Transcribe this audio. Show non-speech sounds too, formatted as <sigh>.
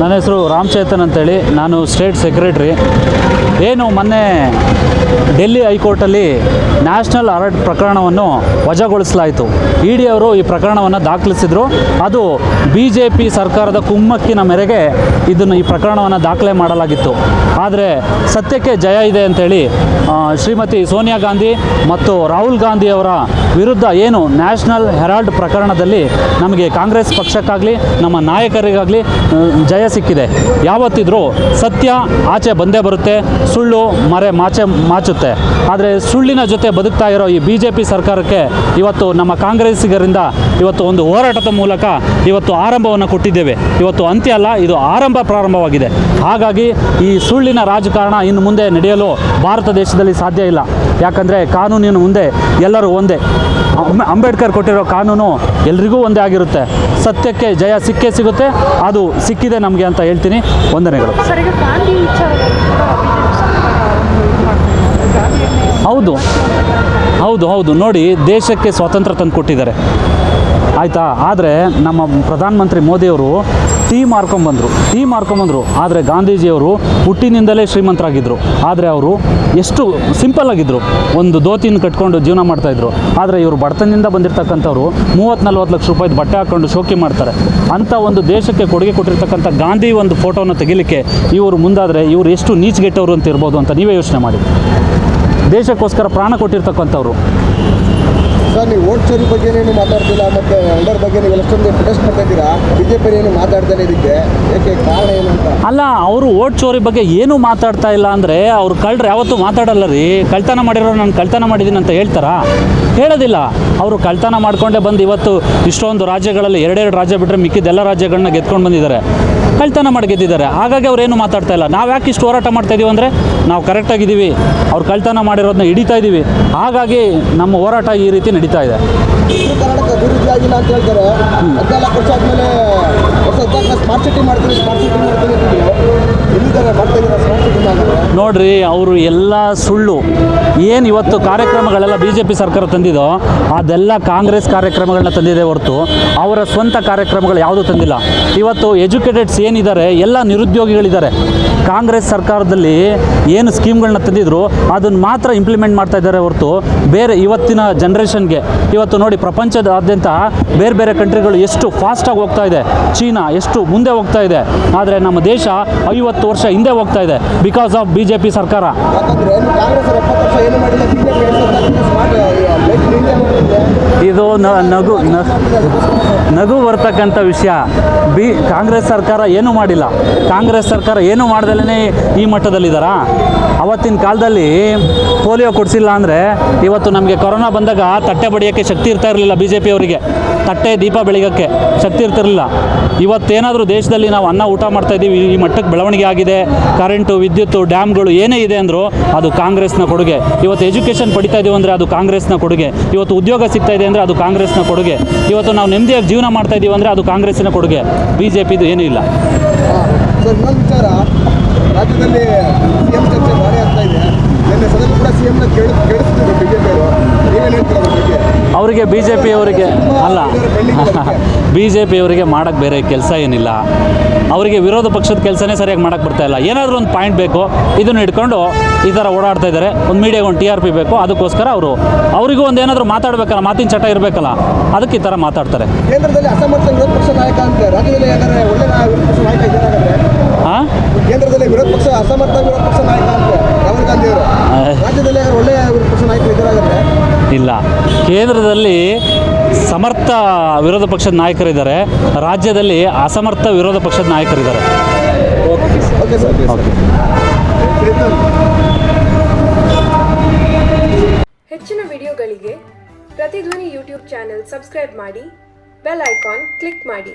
ನನ್ನ ಹೆಸರು ರಾಮ್ ಚೇತನ್ ಅಂತೇಳಿ. ನಾನು ಸ್ಟೇಟ್ ಸೆಕ್ರೆಟ್ರಿ ಏನು ಮೊನ್ನೆ ಡೆಲ್ಲಿ ಹೈಕೋರ್ಟಲ್ಲಿ ನ್ಯಾಷನಲ್ ಅಲರ್ಟ್ ಪ್ರಕರಣವನ್ನು ವಜಾಗೊಳಿಸಲಾಯಿತು. ಇ ಡಿ ಅವರು ಈ ಪ್ರಕರಣವನ್ನು ದಾಖಲಿಸಿದರು. ಅದು ಬಿ ಜೆ ಪಿ ಸರ್ಕಾರದ ಕುಮ್ಮಕ್ಕಿನ ಮೇರೆಗೆ ಇದನ್ನು ಈ ಪ್ರಕರಣವನ್ನು ದಾಖಲೆ ಮಾಡಲಾಗಿತ್ತು. ಆದರೆ ಸತ್ಯಕ್ಕೆ ಜಯ ಇದೆ ಅಂತೇಳಿ ಶ್ರೀಮತಿ ಸೋನಿಯಾ ಗಾಂಧಿ ಮತ್ತು ರಾಹುಲ್ ಗಾಂಧಿ ಅವರ ವಿರುದ್ಧ ಏನು ನ್ಯಾಷನಲ್ ಹೆರಾಲ್ಡ್ ಪ್ರಕರಣದಲ್ಲಿ ನಮಗೆ ಕಾಂಗ್ರೆಸ್ ಪಕ್ಷಕ್ಕಾಗಲಿ ನಮ್ಮ ನಾಯಕರಿಗಾಗಲಿ ಆ, ಸಿಕ್ಕಿದೆ. ಯಾವತ್ತಿದ್ರೂ ಸತ್ಯ ಆಚೆ ಬಂದೇ ಬರುತ್ತೆ, ಸುಳ್ಳು ಮರೆ ಮಾಚೆ ಮಾಚುತ್ತೆ. ಆದರೆ ಸುಳ್ಳಿನ ಜೊತೆ ಬದುಕ್ತಾ ಇರೋ ಈ ಬಿ ಜೆ ಪಿ ಸರ್ಕಾರಕ್ಕೆ ಇವತ್ತು ನಮ್ಮ ಕಾಂಗ್ರೆಸ್ಸಿಗರಿಂದ ಇವತ್ತು ಒಂದು ಹೋರಾಟದ ಮೂಲಕ ಇವತ್ತು ಆರಂಭವನ್ನು ಕೊಟ್ಟಿದ್ದೇವೆ. ಇವತ್ತು ಅಂತ್ಯ ಅಲ್ಲ, ಇದು ಆರಂಭ ಪ್ರಾರಂಭವಾಗಿದೆ. ಹಾಗಾಗಿ ಈ ಸುಳ್ಳಿನ ರಾಜಕಾರಣ ಇನ್ನು ಮುಂದೆ ನಡೆಯಲು ಭಾರತ ದೇಶದಲ್ಲಿ ಸಾಧ್ಯ ಇಲ್ಲ. ಯಾಕಂದರೆ ಕಾನೂನಿನ ಮುಂದೆ ಎಲ್ಲರೂ ಒಂದೇ. ಅಂಬೇಡ್ಕರ್ ಕೊಟ್ಟಿರೋ ಕಾನೂನು ಎಲ್ರಿಗೂ ಒಂದೇ ಆಗಿರುತ್ತೆ. ಸತ್ಯಕ್ಕೆ ಜಯ ಸಿಕ್ಕೇ ಸಿಗುತ್ತೆ, ಅದು ಸಿಕ್ಕಿದೆ ನಮಗೆ. ಅಂತ ಹೇಳ್ತೀನಿ. ವಂದನೆಗಳು ಸರ್ ಈಗ ಗಾಂಧಿ ವಿಚಾರದಲ್ಲಿ ಕೂಡ ಬಿಜೆಪಿ ಸರ್ಕಾರ ಒಂದು ಇದು ಮಾಡ್ತಾರೆ ಗಾಂಧಿಯನ್ನೇ ಹೌದು. ಹೌದು ಹೌದು. ನೋಡಿ, ದೇಶಕ್ಕೆ ಸ್ವಾತಂತ್ರ್ಯ ತಂದು ಕೊಟ್ಟಿದ್ದಾರೆ. ಆಯಿತಾ? ಆದರೆ ನಮ್ಮ ಪ್ರಧಾನಮಂತ್ರಿ ಮೋದಿಯವರು ಟೀ ಮಾರ್ಕೊಂಬಂದರು ಟೀ ಮಾರ್ಕೊಂಬಂದರು ಆದರೆ ಗಾಂಧೀಜಿಯವರು ಹುಟ್ಟಿನಿಂದಲೇ ಶ್ರೀಮಂತರಾಗಿದ್ದರು ಆದರೆ ಅವರು ಎಷ್ಟು ಸಿಂಪಲ್ ಆಗಿದ್ದರು ಒಂದು ದೋತಿಯನ್ನು ಕಟ್ಕೊಂಡು ಜೀವನ ಮಾಡ್ತಾಯಿದ್ರು ಆದರೆ ಇವರು ಬಡತನದಿಂದ ಬಂದಿರತಕ್ಕಂಥವ್ರು ಮೂವತ್ತು ನಲ್ವತ್ತು ಲಕ್ಷ ರೂಪಾಯಿದು ಬಟ್ಟೆ ಹಾಕ್ಕೊಂಡು ಶೋಕಿ ಮಾಡ್ತಾರೆ. ಅಂಥ ಒಂದು ದೇಶಕ್ಕೆ ಕೊಡುಗೆ ಕೊಟ್ಟಿರ್ತಕ್ಕಂಥ ಗಾಂಧಿ ಒಂದು ಫೋಟೋನ ತೆಗಿಲಿಕ್ಕೆ ಇವರು ಮುಂದಾದರೆ ಇವರು ಎಷ್ಟು ನೀಚ್ಗೆಟ್ಟವರು ಅಂತ ಇರ್ಬೋದು ಅಂತ ನೀವೇ ಯೋಚನೆ ಮಾಡಿ. ದೇಶಕ್ಕೋಸ್ಕರ ಪ್ರಾಣ ಕೊಟ್ಟಿರ್ತಕ್ಕಂಥವ್ರು. ಸರ್ ನೀವು ಓಟ್ ಚೋರಿ ಬಗ್ಗೆ ಏನು ಮಾತಾಡ್ತಿಲ್ಲ ಮತ್ತೆ ಎಲ್ಲರ ಬಗ್ಗೆ ನೀವು ಎಷ್ಟೊಂದು ಪ್ರೊಟೆಸ್ಟ್ ಮಾಡ್ತಾ ಇದ್ದೀರಾ? ಬಿಜೆಪಿ ಏನು ಮಾತಾಡ್ತಾರೆ ಇದಕ್ಕೆ ಏಕೆ ಕಾರಣ ಏನು ಅಂತ? ಅಲ್ಲ ಅವರು ಓಟ್ ಚೋರಿ ಬಗ್ಗೆ ಏನು ಮಾತಾಡ್ತಾ ಇಲ್ಲ ಅಂದರೆ ಅವ್ರು ಕಳ್ಳರು ಯಾವತ್ತೂ ಮಾತಾಡಲ್ಲ ರೀ. ಕಳ್ತನ ಮಾಡಿರೋ ನಾನು ಕಳ್ತನ ಮಾಡಿದ್ದೀನಿ ಅಂತ ಹೇಳ್ತಾರಾ? ಹೇಳೋದಿಲ್ಲ. ಅವರು ಕಳ್ತನ ಮಾಡ್ಕೊಂಡೇ ಬಂದು ಇವತ್ತು ಇಷ್ಟೊಂದು ರಾಜ್ಯಗಳಲ್ಲಿ ಎರಡೆರಡು ರಾಜ್ಯ ಬಿಟ್ಟರೆ ಮಿಕ್ಕಿದ್ದೆಲ್ಲ ರಾಜ್ಯಗಳನ್ನ ಗೆದ್ಕೊಂಡು ಬಂದಿದ್ದಾರೆ. ಕಳ್ತನ ಮಾಡಿ ಗೆದ್ದಿದ್ದಾರೆ. ಹಾಗಾಗಿ ಅವ್ರು ಏನು ಮಾತಾಡ್ತಾ ಇಲ್ಲ. ನಾವು ಯಾಕೆ ಇಷ್ಟು ಹೋರಾಟ ಮಾಡ್ತಾ ಇದೀವಿ ಅಂದರೆ ನಾವು ಕರೆಕ್ಟಾಗಿದ್ದೀವಿ ಅವ್ರು ಕಳ್ತನ ಮಾಡಿರೋದನ್ನ ಹಿಡಿತಾ ಇದ್ದೀವಿ ಹಾಗಾಗಿ ನಮ್ಮ ಹೋರಾಟ ಈ ರೀತಿ ನಡೀತಾ ಇದೆ. ಅಂತ ಹೇಳ್ತಾರೆ. ನೋಡ್ರಿ, ಅವರು ಎಲ್ಲ ಸುಳ್ಳು. ಏನು ಇವತ್ತು ಕಾರ್ಯಕ್ರಮಗಳೆಲ್ಲ ಬಿ ಜೆ ಪಿ ಸರ್ಕಾರ ತಂದಿದೋ, ಅದೆಲ್ಲ ಕಾಂಗ್ರೆಸ್ ಕಾರ್ಯಕ್ರಮಗಳನ್ನ ತಂದಿದೆ ಹೊರತು, ಅವರ ಸ್ವಂತ ಕಾರ್ಯಕ್ರಮಗಳು ಯಾವುದೂ ತಂದಿಲ್ಲ. ಇವತ್ತು ಎಜುಕೇಟೆಡ್ಸ್ ಏನಿದ್ದಾರೆ, ಎಲ್ಲ ನಿರುದ್ಯೋಗಿಗಳಿದ್ದಾರೆ. ಕಾಂಗ್ರೆಸ್ ಸರ್ಕಾರದಲ್ಲಿ ಏನು ಸ್ಕೀಮ್ಗಳನ್ನ ತಂದಿದ್ರು ಅದನ್ನು ಮಾತ್ರ ಇಂಪ್ಲಿಮೆಂಟ್ ಮಾಡ್ತಾ ಇದ್ದಾರೆ ಹೊರತು, ಬೇರೆ ಇವತ್ತಿನ ಜನ್ರೇಷನ್ಗೆ ಇವತ್ತು ನೋಡಿ, ಪ್ರಪಂಚದಾದ್ಯಂತ ಬೇರೆ ಬೇರೆ ಕಂಟ್ರಿಗಳು ಎಷ್ಟು ಫಾಸ್ಟಾಗಿ ಹೋಗ್ತಾ ಇದೆ. ಚೀನಾ ಎಷ್ಟು ಮುಂದೆ ಹೋಗ್ತಾ ಇದೆ. ಆದರೆ ನಮ್ಮ ದೇಶ ಐವತ್ತು ವರ್ಷ ಹಿಂದೆ ಹೋಗ್ತಾ ಇದೆ. ಬಿಕಾಸ್ ಆಫ್ ಬಿ ಸರ್ಕಾರ. ಬಿಜೆಪಿ ಮಾಡಿದ್ರೆ ಇದು. ನಗು ನಗು ಬರ್ತಕ್ಕಂಥ ವಿಷಯ. ಬಿ ಕಾಂಗ್ರೆಸ್ ಸರ್ಕಾರ ಏನೂ ಮಾಡಿಲ್ಲ. ಕಾಂಗ್ರೆಸ್ ಸರ್ಕಾರ ಏನು ಮಾಡ್ದಲೇ ಈ ಮಟ್ಟದಲ್ಲಿದ್ದಾರಾ? ಅವತ್ತಿನ ಕಾಲದಲ್ಲಿ ಪೋಲಿಯೋ ಕೊಡಿಸಿಲ್ಲ ಅಂದರೆ ಇವತ್ತು ನಮಗೆ ಕೊರೋನಾ ಬಂದಾಗ ತಟ್ಟೆ ಬಡಿಯೋಕ್ಕೆ ಶಕ್ತಿ ಇರ್ತಾ ಇರಲಿಲ್ಲ ಬಿ ಜೆ ಪಿಯವರಿಗೆ ತಟ್ಟೆ ದೀಪ ಬೆಳಗೋಕ್ಕೆ ಶಕ್ತಿ ಇರ್ತಿರಲಿಲ್ಲ. ಇವತ್ತೇನಾದರೂ ದೇಶದಲ್ಲಿ ನಾವು ಅನ್ನ ಊಟ ಮಾಡ್ತಾ ಇದ್ದೀವಿ ಈ ಮಟ್ಟಕ್ಕೆ ಬೆಳವಣಿಗೆ ಆಗಿದೆ. ಕರೆಂಟು ವಿದ್ಯುತ್ತು ಡ್ಯಾಮ್ಗಳು ಏನೇ ಇದೆ ಅಂದರೂ ಅದು ಕಾಂಗ್ರೆಸ್ನ ಕೊಡುಗೆ. ಇವತ್ತು ಎಜುಕೇಷನ್ ಪಡಿತಾ ಇದೀವಿ ಅಂದರೆ ಅದು ಕಾಂಗ್ರೆಸ್ನ ಕೊಡುಗೆ. ಇವತ್ತು ಉದ್ಯೋಗ ಸಿಗ್ತಾ ಇದೆ ಅಂದರೆ ಅದು ಕಾಂಗ್ರೆಸ್ನ ಕೊಡುಗೆ. ಇವತ್ತು ನಾವು ನೆಮ್ಮದಿಯಾಗಿ ಜೀವನ ಮಾಡ್ತಾ ಇದ್ದೀವಿ ಅಂದರೆ ಅದು ಕಾಂಗ್ರೆಸ್ನ ಕೊಡುಗೆ. ಬಿ ಜೆ ಪಿದು ಏನೂ ಇಲ್ಲ ಅವರಿಗೆ ಬಿ ಜೆ ಪಿಯವರಿಗೆ ಅಲ್ಲ. <laughs> ಬಿ ಜೆ ಪಿಯವರಿಗೆ ಮಾಡೋಕ್ಕೆ ಬೇರೆ ಕೆಲಸ ಏನಿಲ್ಲ. ಅವರಿಗೆ ವಿರೋಧ ಪಕ್ಷದ ಕೆಲಸನೇ ಸರಿಯಾಗಿ ಮಾಡೋಕ್ಕೆ ಬರ್ತಾ ಇಲ್ಲ. ಏನಾದರೂ ಒಂದು ಪಾಯಿಂಟ್ ಬೇಕು ಇದನ್ನು ಇಟ್ಕೊಂಡು ಈ ಥರ ಓಡಾಡ್ತಾ ಇದ್ದಾರೆ. ಒಂದು ಮೀಡಿಯಾಗೆ ಒಂದು ಟಿ ಆರ್ ಪಿ ಬೇಕು ಅದಕ್ಕೋಸ್ಕರ ಅವರು ಅವರಿಗೂ ಒಂದು ಏನಾದರೂ ಮಾತಾಡಬೇಕಲ್ಲ ಮಾತಿನ ಚಟ ಇರಬೇಕಲ್ಲ ಅದಕ್ಕೆ ಈ ಥರ ಮಾತಾಡ್ತಾರೆ ಕೇಂದ್ರದಲ್ಲಿ ಅಸಮರ್ಥ ವಿರೋಧ ಪಕ್ಷ ನಾಯಕ ಅಂತ ರಾಜ್ಯದಲ್ಲಿ ಯಾಕಂದ್ರೆ ಒಳ್ಳೆ ನಾ- ವಿರೋಧ ಪಕ್ಷ ನಾಯಕ ಇದ್ದಾರಾಗಂದ್ರೆ ಹಾಂ ಕೇಂದ್ರದಲ್ಲಿ ವಿರೋಧ ಪಕ್ಷ ಅಸಮರ್ಥ ವಿರೋಧ ಪಕ್ಷ ನಾಯಕ ಅಂತ ರಾಹುಲ್ ಗಾಂಧಿ ಅವರು ರಾಜ್ಯದಲ್ಲಿ ಯಾರು ಒಳ್ಳೆಯ ವಿರೋಧ ಪಕ್ಷ ನಾಯಕರು ಇದ್ದಾರಾಗಂದ್ರೆ ಇಲ್ಲ. ಕೇಂದ್ರದಲ್ಲಿ ಸಮರ್ಥ ವಿರೋಧ ಪಕ್ಷದ ನಾಯಕರಿದ್ದಾರೆ. ರಾಜ್ಯದಲ್ಲಿ ಅಸಮರ್ಥ ವಿರೋಧ ಪಕ್ಷದ ನಾಯಕರಿದ್ದಾರೆ. ಓಕೆ ಸರ್ ಓಕೆ ಹೆಚ್ಚಿನ ವಿಡಿಯೋಗಳಿಗೆ ಪ್ರತಿಧ್ವನಿ ಯೂಟ್ಯೂಬ್ ಚಾನೆಲ್ ಸಬ್ಸ್ಕ್ರೈಬ್ ಮಾಡಿ ಬೆಲ್ ಐಕಾನ್ ಕ್ಲಿಕ್ ಮಾಡಿ.